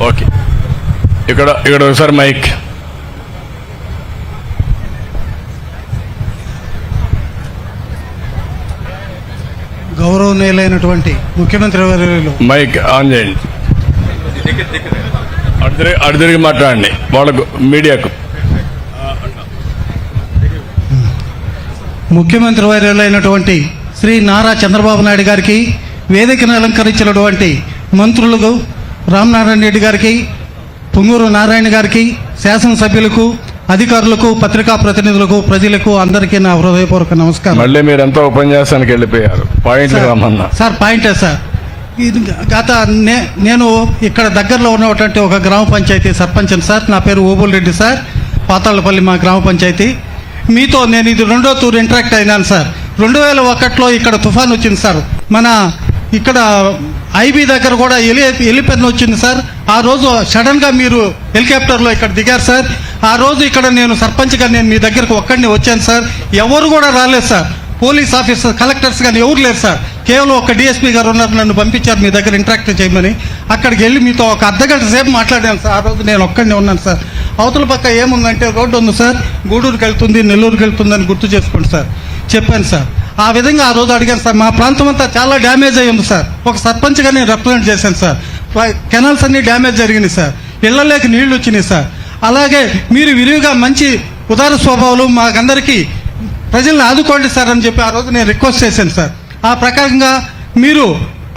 Okay. ఇక్కడ ఇక్కడ ఒకసారి మైక్. గౌరవనీయులైనటువంటి ముఖ్యమంత్రి వర్యులు. మైక్ ఆన్ చేయండి. అటు తిరిగి అటు తిరిగి మాట్లాడండి. వాళ్ళకు మీడియాకు. ముఖ్యమంత్రి వర్యులైనటువంటి శ్రీ నారా చంద్రబాబు నాయుడు గారికి వేదికను అలంకరించినటువంటి మంత్రులకు రామనారాయణ రెడ్డి గారికి పొంగూరు నారాయణ గారికి శాసనసభ్యులకు అధికారులకు పత్రికా ప్రతినిధులకు ప్రజలకు అందరికీ నా హృదయపూర్వక నమస్కారం. మళ్ళీ మీరు ఎంతో ఉపన్యాసానికి వెళ్ళిపోయారు. రమ్మన్నా. సార్ పాయింటే సార్. ఇది గత నేను ఇక్కడ దగ్గరలో ఉన్నటువంటి ఒక గ్రామ పంచాయతీ సర్పంచ్ సార్. నా పేరు ఓబుల్ రెడ్డి సార్. పాతాళపల్లి మా గ్రామ పంచాయతీ. మీతో నేను ఇది రెండో తూరు ఇంటరాక్ట్ అయినాను సార్. రెండు వేల ఒకటిలో ఇక్కడ తుఫాన్ వచ్చింది సార్. మన ఇక్కడ ఐబీ దగ్గర కూడా ఎలి ఎలిపెన్ వచ్చింది సార్. ఆ రోజు సడన్గా మీరు హెలికాప్టర్లో ఇక్కడ దిగారు సార్. ఆ రోజు ఇక్కడ నేను సర్పంచ్గా నేను మీ దగ్గరకు ఒక్కడిని వచ్చాను సార్. ఎవరు కూడా రాలేదు సార్. పోలీస్ ఆఫీసర్ కలెక్టర్స్ కానీ ఎవరు లేరు సార్. కేవలం ఒక డిఎస్పీ గారు ఉన్నారు నన్ను పంపించారు మీ దగ్గర ఇంటరాక్ట్ చేయమని. అక్కడికి వెళ్ళి మీతో ఒక అర్ధగంట సేపు మాట్లాడాను సార్. ఆ రోజు నేను ఒక్కడినే ఉన్నాను సార్. అవతల పక్క ఏముందంటే రోడ్డు ఉంది సార్. గూడూరుకి వెళ్తుంది నెల్లూరుకి వెళ్తుందని గుర్తు చేసుకోండి సార్. చెప్పాను సార్. ఆ విధంగా ఆ రోజు అడిగాను సార్ మా ప్రాంతం అంతా చాలా డ్యామేజ్ అయ్యింది సార్. ఒక సర్పంచ్గా నేను రిప్రజెంట్ చేశాను సార్. కెనాల్స్ అన్ని డ్యామేజ్ జరిగినాయి సార్. ఇళ్ళలోకి నీళ్ళు వచ్చినాయి సార్. అలాగే మీరు విరివిగా మంచి ఉదార స్వభావాలు మాకందరికీ ప్రజల్ని ఆదుకోండి సార్ అని చెప్పి ఆ రోజు నేను రిక్వెస్ట్ చేశాను సార్. ఆ ప్రకారంగా మీరు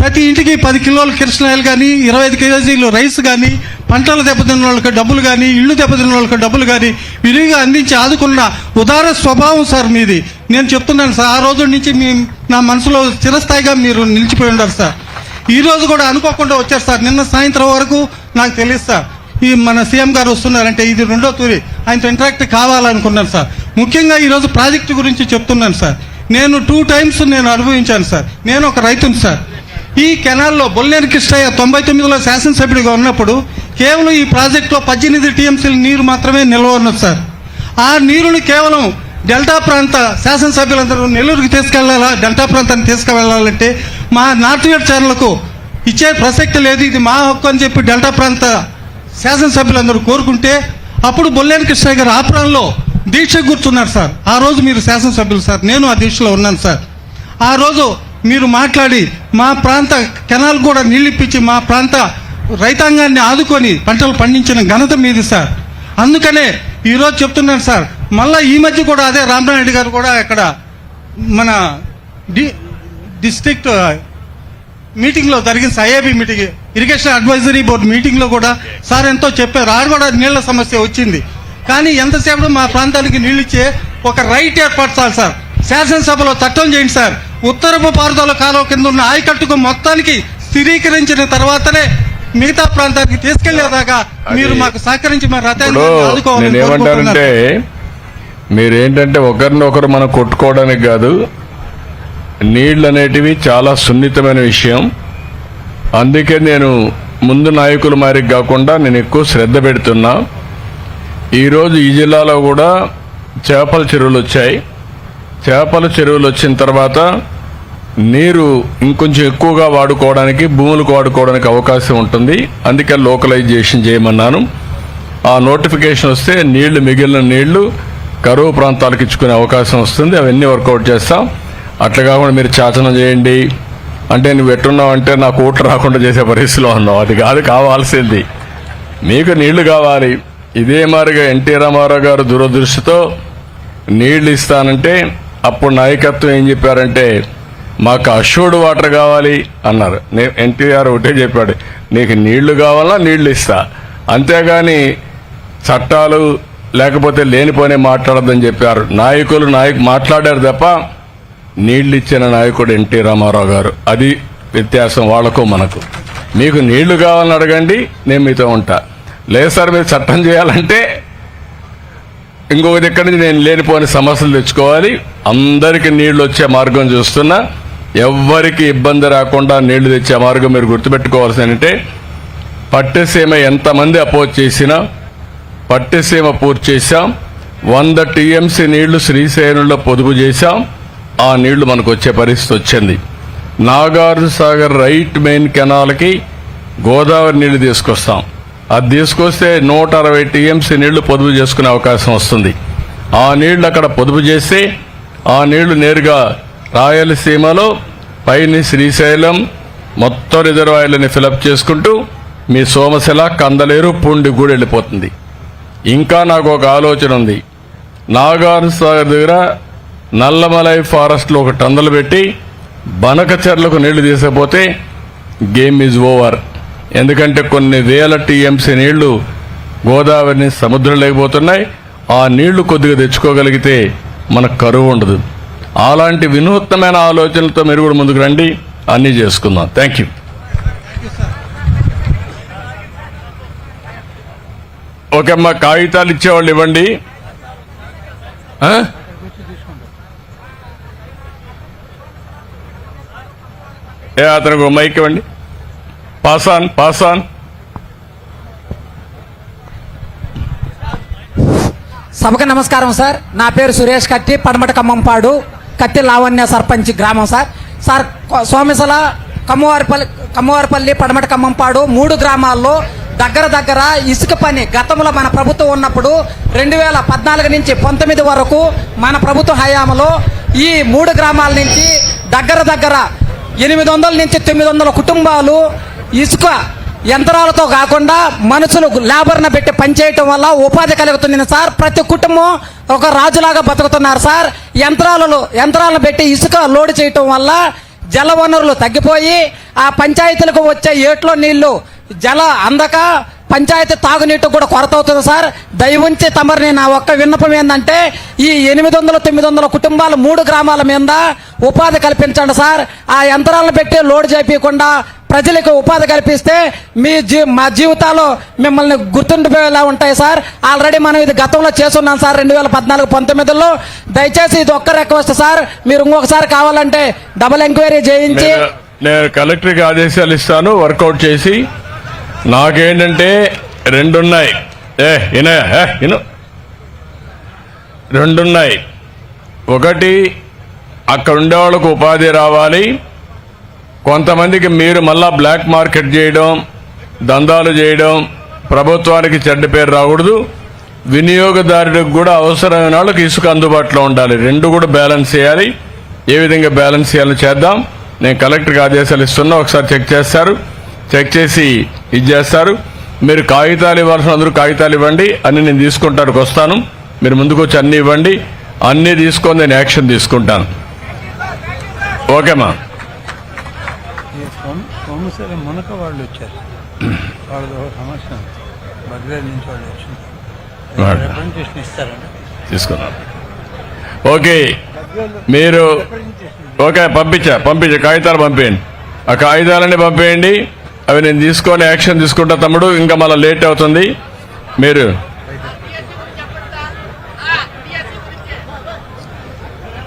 ప్రతి ఇంటికి పది కిలోల కిరసనాయలు కానీ ఇరవై ఐదు కేజీలు రైస్ కానీ పంటలు దెబ్బతిన్న వాళ్ళకి డబ్బులు కానీ ఇళ్ళు దెబ్బతిన్న వాళ్ళకి డబ్బులు కానీ విరివిగా అందించి ఆదుకున్న ఉదార స్వభావం సార్ మీది. నేను చెప్తున్నాను సార్ ఆ రోజు నుంచి మీ నా మనసులో చిరస్థాయిగా మీరు నిలిచిపోయి ఉండరు సార్. ఈ రోజు కూడా అనుకోకుండా వచ్చారు సార్. నిన్న సాయంత్రం వరకు నాకు తెలియదు సార్. ఈ మన సీఎం గారు వస్తున్నారంటే ఇది రెండో తూరి. ఆయనతో ఇంటరాక్ట్ కావాలనుకున్నాను సార్. ముఖ్యంగా ఈరోజు ప్రాజెక్టు గురించి చెప్తున్నాను సార్. నేను టూ టైమ్స్ నేను అనుభవించాను సార్. నేను ఒక రైతుని సార్. ఈ కెనాల్లో బొల్లేరు కృష్ణయ్య తొంభై తొమ్మిదిలో శాసనసభ్యుడిగా ఉన్నప్పుడు కేవలం ఈ ప్రాజెక్టులో పద్దెనిమిది టీఎంసీల నీరు మాత్రమే నిల్వ ఉన్నది సార్. ఆ నీరుని కేవలం డెల్టా ప్రాంత శాసనసభ్యులందరూ నెల్లూరుకి తీసుకెళ్ళాలా? డెల్టా ప్రాంతాన్ని తీసుకువెళ్ళాలంటే మా నార్త్ ఈస్ట్ ఛానల్కు ఇచ్చే ప్రసక్తి లేదు. ఇది మా హక్కు అని చెప్పి డెల్టా ప్రాంత శాసనసభ్యులందరూ కోరుకుంటే అప్పుడు బొల్లేని కృష్ణయ్య గారు ఆపురంలో దీక్ష కూర్చున్నారు సార్. ఆ రోజు మీరు శాసనసభ్యులు సార్. నేను ఆ దీక్షలో ఉన్నాను సార్. ఆ రోజు మీరు మాట్లాడి మా ప్రాంత కెనాల్ కూడా నీళ్ళిప్పించి మా ప్రాంత రైతాంగాన్ని ఆదుకొని పంటలు పండించిన ఘనత మీది సార్. అందుకనే ఈరోజు చెప్తున్నాను సార్ మళ్ళా ఈ మధ్య కూడా అదే రామనాయుడు గారు కూడా ఇక్కడ మన డి డిస్ట్రిక్ట్ మీటింగ్లో జరిగిన IAB meeting irrigation advisory board మీటింగ్లో కూడా సార్ ఎంతో చెప్పారు. ఆడ కూడా నీళ్ళ సమస్య వచ్చింది. కానీ ఎంతసేపు మా ప్రాంతానికి నీళ్ళు ఇచ్చే ఒక రైట్ ఏర్పరచాలి సార్. శాసనసభలో చట్టం చేయండి సార్. ఉత్తరపు పారుదల కాలువ కింద ఉన్న ఆయకట్టుకు మొత్తానికి స్థిరీకరించిన తర్వాతనే మిగతా ప్రాంతానికి తీసుకెళ్ళేదాకా మీరు మాకు సహకరించి మా రథాన్ని ఆదుకోవాలని కోరుకుంటున్నాను. మీరేంటంటే ఒకరినొకరు మనం కొట్టుకోవడానికి కాదు నీళ్ళు అనేటివి చాలా సున్నితమైన విషయం. అందుకే నేను ముందు నాయకుల మారికి కాకుండా నేను ఎక్కువ శ్రద్ధ పెడుతున్నా. ఈరోజు ఈ జిల్లాలో కూడా చేపల చెరువులు వచ్చాయి. చేపల చెరువులు వచ్చిన తర్వాత నీరు ఇంకొంచెం ఎక్కువగా వాడుకోవడానికి భూములకు వాడుకోవడానికి అవకాశం ఉంటుంది. అందుకే లోకలైజేషన్ చేయమన్నాను. ఆ నోటిఫికేషన్ వస్తే నీళ్ళు మిగిలిన నీళ్ళు కరువు ప్రాంతాలకు ఇచ్చుకునే అవకాశం వస్తుంది అవన్నీ వర్కౌట్ చేస్తాం. అట్లా కాకుండా మీరు చాచనం చేయండి. అంటే నువ్వు ఎట్టున్నావు అంటే నాకు ఓట్లు రాకుండా చేసే పరిస్థితిలో ఉన్నావు. అది కాదు కావాల్సింది. మీకు నీళ్ళు కావాలి. ఇదే మారిగా ఎన్టీ రామారావు గారు దురదృష్టితో నీళ్ళు ఇస్తానంటే అప్పుడు నాయకత్వం ఏం చెప్పారంటే మాకు అష్యూర్డ్ వాటర్ కావాలి అన్నారు. నేను ఎన్టీఆర్ ఒకటే చెప్పాడు నీకు నీళ్ళు కావాలా నీళ్ళు ఇస్తా. అంతేగాని చట్టాలు లేకపోతే లేనిపోనే మాట్లాడద్దని చెప్పారు. నాయకులు నాయకు మాట్లాడారు తప్ప నీళ్ళు ఇచ్చిన నాయకుడు ఎన్టీ రామారావు గారు. అది వ్యత్యాసం వాళ్ళకు మనకు. మీకు నీళ్ళు కావాలని అడగండి నేను మీతో ఉంటా. లేదు సార్ మీరు చట్టం చేయాలంటే ఇంకొక దగ్గర నుంచి నేను లేనిపోని సమస్యలు తెచ్చుకోవాలి. అందరికీ నీళ్ళు వచ్చే మార్గం చూస్తున్నా. ఎవ్వరికి ఇబ్బంది రాకుండా నీళ్ళు తెచ్చే మార్గం మీరు గుర్తుపెట్టుకోవాల్సి అంటే పట్టెసీమ ఎంతమంది అపోజ్ చేసినా పట్టెసీమ పూర్తి చేశాం. వంద టీఎంసీ నీళ్ళు శ్రీశైలంలో పొదుపు చేశాం. ఆ నీళ్ళు మనకు వచ్చే పరిస్థితి వచ్చింది. నాగార్జున సాగర్ రైట్ మెయిన్ కెనాల్కి గోదావరి నీళ్ళు తీసుకొస్తాం. అది తీసుకొస్తే నూట అరవై టీఎంసీ నీళ్ళు పొదుపు చేసుకునే అవకాశం వస్తుంది. ఆ నీళ్ళు అక్కడ పొదుపు చేస్తే ఆ నీళ్ళు నేరుగా రాయలసీమలో పైని శ్రీశైలం మొత్తం రిజర్వాయర్లని ఫిలప్ చేసుకుంటూ మీ సోమశిల కందలేరు పూండి కూడా వెళ్ళిపోతుంది ఇంకా నాకు ఒక ఆలోచన ఉంది. నాగార్ సాగర్ దగ్గర నల్లమలై ఫారెస్ట్లో ఒక టందలు పెట్టి బనక చెర్లకు నీళ్ళు తీసకపోతే గేమ్ ఈజ్ ఓవర్. ఎందుకంటే కొన్ని వేల టీఎంసీ నీళ్ళు గోదావరిని సముద్రం లేకపోతున్నాయి. ఆ నీళ్ళు కొద్దిగా తెచ్చుకోగలిగితే మనకు కరువు ఉండదు. అలాంటి వినూత్నమైన ఆలోచనలతో మీరు కూడా ముందుకు రండి. అన్నీ చేసుకుందాం. థ్యాంక్ యూ ఓకే అమ్మా కాగితాలు ఇచ్చేవాళ్ళు ఇవ్వండి. ఏ అతనికి మైక్ ఇవ్వండి. పాసాన్ పాసాన్ సభకు నమస్కారం సార్. నా పేరు సురేష్ కత్తి పడమట ఖమ్మంపాడు కత్తి లావణ్య సర్పంచ్ గ్రామం సార్. సార్ కొ- కమ్మవారిపల్లి కమ్మవారిపల్లి పడమట ఖమ్మంపాడు మూడు గ్రామాల్లో దగ్గర దగ్గర ఇసుక పని గతంలో మన ప్రభుత్వం ఉన్నప్పుడు రెండు వేల పద్నాలుగు నుంచి పంతొమ్మిది వరకు మన ప్రభుత్వ హయాంలో ఈ మూడు గ్రామాల నుంచి దగ్గర దగ్గర ఎనిమిది వందల నుంచి తొమ్మిది వందల కుటుంబాలు ఇసుక యంత్రాలతో కాకుండా మనుషులు లేబర్ను పెట్టి పనిచేయటం వల్ల ఉపాధి కలుగుతుంది సార్. ప్రతి కుటుంబం ఒక రాజులాగా బతుకుతున్నారు సార్. యంత్రాలలో యంత్రాలను పెట్టి ఇసుక లోడ్ చేయటం వల్ల జల వనరులు తగ్గిపోయి ఆ పంచాయతీలకు వచ్చే ఏట్లో నీళ్ళు జల అందక పంచాయతీ తాగునీటికి కూడా కొరత అవుతుంది సార్. దయవుంచి తమరిని నా ఒక్క విన్నపం ఏంటంటే ఈ ఎనిమిది వందల తొమ్మిది వందల కుటుంబాలు మూడు గ్రామాల మీద ఉపాధి కల్పించండి సార్. ఆ యంత్రాలను పెట్టి లోడ్ చేపించకుండా ప్రజలకు ఉపాధి కల్పిస్తే మీ జీ మా జీవితాలు మిమ్మల్ని గుర్తుండిపోయేలా ఉంటాయి సార్. ఆల్రెడీ మనం ఇది గతంలో చేస్తున్నాం సార్ రెండు వేల పద్నాలుగు పంతొమ్మిదిలో. దయచేసి ఇది ఒక్క రిక్వెస్ట్ సార్. మీరు ఇంకొకసారి కావాలంటే డబుల్ ఎంక్వైరీ చేయించి నేను నేను కలెక్టర్కి ఆదేశాలు ఇస్తాను వర్కౌట్ చేసి నాకేంటంటే రెండున్నాయి. ఏ ఇన ఏ ఇను. రెండున్నాయి. ఒకటి అక్కడ ఉండే వాళ్ళకు ఉపాధి రావాలి. కొంతమందికి మీరు మళ్ళా బ్లాక్ మార్కెట్ చేయడం దందాలు చేయడం ప్రభుత్వానికి చెడ్డ పేరు రాకూడదు. వినియోగదారుడికి కూడా అవసరమైన వాళ్ళకి ఇసుక అందుబాటులో ఉండాలి. రెండు కూడా బ్యాలెన్స్ చేయాలి. ఏ విధంగా బ్యాలెన్స్ చేయాలో చేద్దాం. నేను కలెక్టర్కి ఆదేశాలు ఇస్తున్నా. ఒకసారి చెక్ చేస్తారు. చెక్ చేసి ఇది చేస్తారు. మీరు కాగితాలు ఇవ్వాల్సిన అందరూ కాగితాలు ఇవ్వండి. అన్ని నేను తీసుకుంటానికి వస్తాను. మీరు ముందుకు వచ్చి అన్ని ఇవ్వండి. అన్ని తీసుకొని నేను యాక్షన్ తీసుకుంటాను. ఓకేమా మునక వాళ్ళు వచ్చారు. వాళ్ళది ఒక నుంచి వాళ్ళు ఇస్తారండి. తీసుకున్నాం. ఓకే. మీరు ఓకే పంపించా. పంపించా. కాగితాలు పంపేయండి. ఆ కాగితాలన్నీ పంపేయండి. అవి నేను తీసుకొని యాక్షన్ తీసుకుంటా తమ్ముడు. ఇంకా మళ్ళీ లేట్ అవుతుంది. మీరు